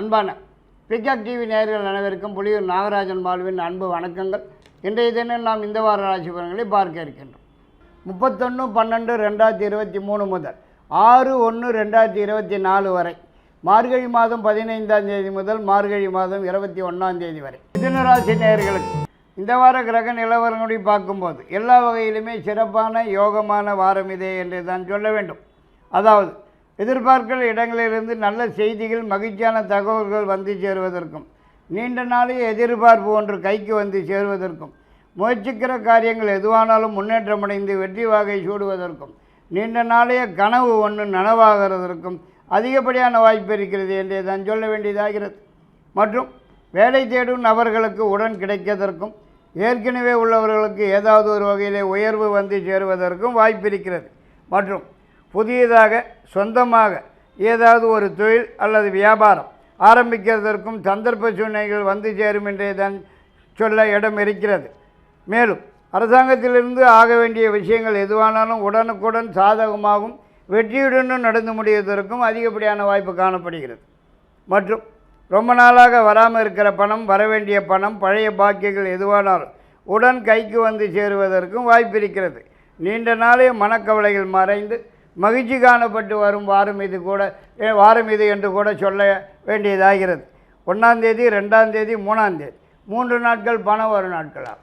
அன்பான peacock TV நேயர்கள் அனைவருக்கும் புலியூர் நாகராஜன் மாலுவின் அன்பு வணக்கங்கள். இன்றைய தினம் நாம் இந்த வார ராசி பலன்களை பார்க்க இருக்கின்றோம். முப்பத்தொன்று பன்னெண்டு ரெண்டாயிரத்தி இருபத்தி மூணு முதல் ஆறு ஒன்று ரெண்டாயிரத்தி இருபத்தி நாலு வரை. மார்கழி மாதம் பதினைந்தாம் தேதி முதல் மார்கழி மாதம் இருபத்தி ஒன்றாம் தேதி வரை. மிதுன ராசி நேயர்களுக்கு இந்த வார கிரக நிலவரங்களை பார்க்கும்போது எல்லா வகையிலுமே சிறப்பான யோகமான வாரம் இதே என்று தான் சொல்ல வேண்டும். அதாவது எதிர்பார்க்கிற இடங்களிலிருந்து நல்ல செய்திகள் மகிழ்ச்சியான தகவல்கள் வந்து சேருவதற்கும் நீண்ட நாளைய எதிர்பார்ப்பு ஒன்று கைக்கு வந்து சேருவதற்கும் முயற்சிக்கிற காரியங்கள் எதுவானாலும் முன்னேற்றமடைந்து வெற்றி வாகை சூடுவதற்கும் நீண்ட நாளைய கனவு ஒன்று நனவாகிறதற்கும் அதிகப்படியான வாய்ப்பு இருக்கிறது என்றே தான் சொல்ல வேண்டியதாகிறது. மற்றும் வேலை தேடும் நபர்களுக்கு உடன் கிடைக்கதற்கும் ஏற்கனவே உள்ளவர்களுக்கு ஏதாவது ஒரு வகையிலே உயர்வு வந்து சேருவதற்கும் வாய்ப்பு இருக்கிறது. மற்றும் புதியதாக சொந்தமாக ஏதாவது ஒரு தொழில் அல்லது வியாபாரம் ஆரம்பிக்கிறதற்கும் சந்தர்ப்ப சூழ்நிலைகள் வந்து சேரும் என்றே தான் சொல்ல இடம் இருக்கிறது. மேலும் அரசாங்கத்திலிருந்து ஆக வேண்டிய விஷயங்கள் எதுவானாலும் உடனுக்குடன் சாதகமாகவும் வெற்றியுடனும் நடந்து முடிவதற்கும் அதிகப்படியான வாய்ப்பு காணப்படுகிறது. மற்றும் ரொம்ப நாளாக வராமல் இருக்கிற பணம் வரவேண்டிய பணம் பழைய பாக்கியங்கள் எதுவானாலும் உடன் கைக்கு வந்து சேருவதற்கும் வாய்ப்பு இருக்கிறது. நீண்ட நாளே மனக்கவலைகள் மறைந்து மகிழ்ச்சி காணப்பட்டு வரும் வாரம் இது கூட வாரம் இது என்று கூட சொல்ல வேண்டியதாகிறது. ஒன்றாந்தேதி ரெண்டாந்தேதி மூணாந்தேதி மூன்று நாட்கள் பணம் வரும் நாட்களாக